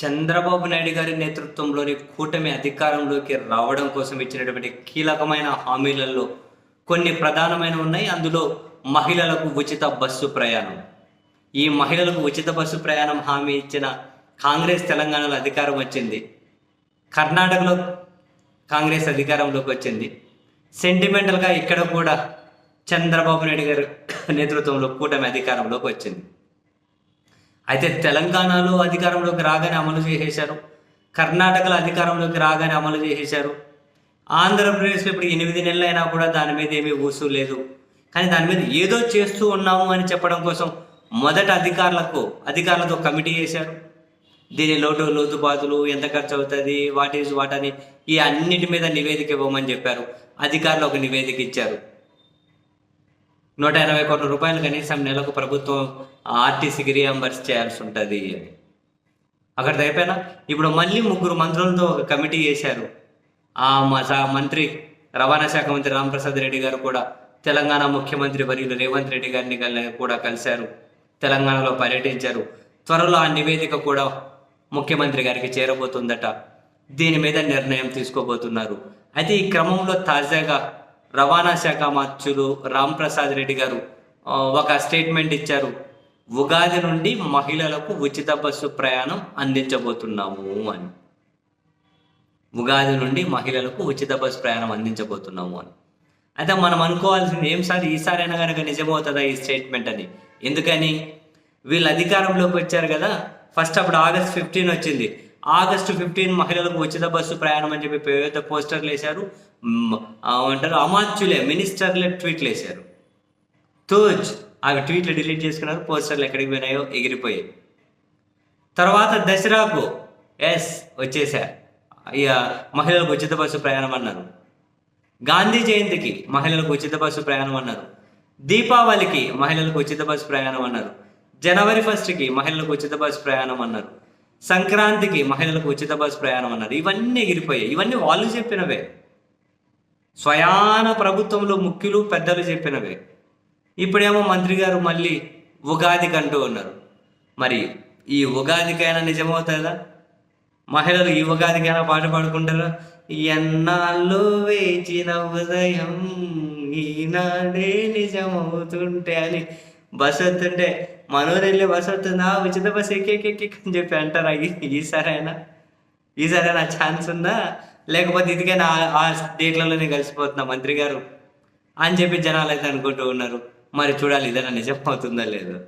చంద్రబాబు నాయుడు గారి నేతృత్వంలోని కూటమి అధికారంలోకి రావడం కోసం ఇచ్చినటువంటి కీలకమైన హామీలలో కొన్ని ప్రధానమైన ఉన్నాయి. అందులో మహిళలకు ఉచిత బస్సు ప్రయాణం. ఈ మహిళలకు ఉచిత బస్సు ప్రయాణం హామీ ఇచ్చిన కాంగ్రెస్ తెలంగాణలో అధికారం వచ్చింది. కర్ణాటకలో కాంగ్రెస్ అధికారంలోకి వచ్చింది. సెంటిమెంటల్గా ఇక్కడ కూడా చంద్రబాబు నాయుడు గారి నేతృత్వంలో కూటమి అధికారంలోకి వచ్చింది. అయితే తెలంగాణలో అధికారంలోకి రాగానే అమలు చేసేశారు. కర్ణాటకలో అధికారంలోకి రాగానే అమలు చేసేశారు. ఆంధ్రప్రదేశ్లో ఇప్పుడు ఎనిమిది నెలలు అయినా కూడా దాని మీద ఏమీ ఊసు లేదు. కానీ దాని మీద ఏదో చేస్తూ ఉన్నాము అని చెప్పడం కోసం మొదట అధికారులకు అధికారులతో కమిటీ చేశారు. దీని లోటు లోతుపాతులు ఎంత ఖర్చు అవుతుంది వాట్ ఈజ్ వాట్ అని ఈ అన్నిటి మీద నివేదిక ఇవ్వమని చెప్పారు. అధికారులు ఒక నివేదిక ఇచ్చారు. నూట ఎనభై కోట్ల రూపాయలు కనీసం నెలకు ప్రభుత్వం ఆర్టీసీకి రీఎంబర్స్ చేయాల్సి ఉంటుంది అని. అక్కడ అయిపోయినా ఇప్పుడు మళ్ళీ ముగ్గురు మంత్రులతో ఒక కమిటీ చేశారు. ఆ మంత్రి రవాణా శాఖ మంత్రి రామప్రసాద్ రెడ్డి గారు కూడా తెలంగాణ ముఖ్యమంత్రి వర్యులు రేవంత్ రెడ్డి గారిని కూడా కలిశారు. తెలంగాణలో పర్యటించారు. త్వరలో ఆ నివేదిక కూడా ముఖ్యమంత్రి గారికి చేరబోతుందట. దీని మీద నిర్ణయం తీసుకోబోతున్నారు. అయితే ఈ క్రమంలో తాజాగా రవాణా శాఖ మంత్రులు రామ్ ప్రసాద్ రెడ్డి గారు ఒక స్టేట్మెంట్ ఇచ్చారు. ఉగాది నుండి మహిళలకు ఉచిత బస్సు ప్రయాణం అందించబోతున్నాము అని. ఉగాది నుండి మహిళలకు ఉచిత బస్సు ప్రయాణం అందించబోతున్నాము అని. అయితే మనం అనుకోవాల్సింది ఏం సార్? ఈసారైనా కనుక నిజమవుతుందా ఈ స్టేట్మెంట్ అని? ఎందుకని? వీళ్ళు అధికారంలోకి వచ్చారు కదా. ఫస్ట్ అప్పుడు ఆగస్ట్ ఫిఫ్టీన్ వచ్చింది. ఆగస్టు ఫిఫ్టీన్ మహిళలకు ఉచిత బస్సు ప్రయాణం అని చెప్పి పెద్ద పోస్టర్లు వేశారు. అంటారు అమాత్యులే మినిస్టర్లే ట్వీట్లు వేశారు. తూజ్ అవి ట్వీట్లు డిలీట్ చేసుకున్నారు పోస్టర్లు ఎక్కడికి పోయినాయో ఎగిరిపోయాయి. తర్వాత దసరాకు ఎస్ వచ్చేసా ఇక మహిళలకు ఉచిత బస్సు ప్రయాణం అన్నారు. గాంధీ జయంతికి మహిళలకు ఉచిత బస్సు ప్రయాణం అన్నారు. దీపావళికి మహిళలకు ఉచిత బస్సు ప్రయాణం అన్నారు. జనవరి ఫస్ట్కి మహిళలకు ఉచిత బస్సు ప్రయాణం అన్నారు. సంక్రాంతికి మహిళలకు ఉచిత బస్సు ప్రయాణం అన్నారు ఇవన్నీ ఎగిరిపోయాయి. ఇవన్నీ వాళ్ళు చెప్పినవే. స్వయాన ప్రభుత్వంలో ముఖ్యులు పెద్దలు చెప్పినవే. ఇప్పుడేమో మంత్రి గారు మళ్ళీ ఉగాదికి అంటూ ఉన్నారు. మరి ఈ ఉగాదికైనా నిజమవుతుందా? మహిళలు ఈ ఉగాదికైనా పాట పాడుకుంటారా? ఎన్నాళ్ళు వేచిన ఉదయం ఈనాడే నిజమవుతుంటే అని బస్ వస్తుంటే మనోరు వెళ్ళే బస్ వస్తుందా? ఉచిత బస్ ఎక్కెక్కెక్కి అని చెప్పి అంటారా? ఈ- ఈసారైనా? ఈసారైనా ఛాన్స్ ఉందా? లేకపోతే ఇదికైనా ఆ- ఆ డేట్లలోనే కలిసిపోతున్నా మంత్రి గారు అని చెప్పి జనాలు అయితే అనుకుంటూ ఉన్నారు. మరి చూడాలి ఇదైనా నిజం అవుతుందా లేదో.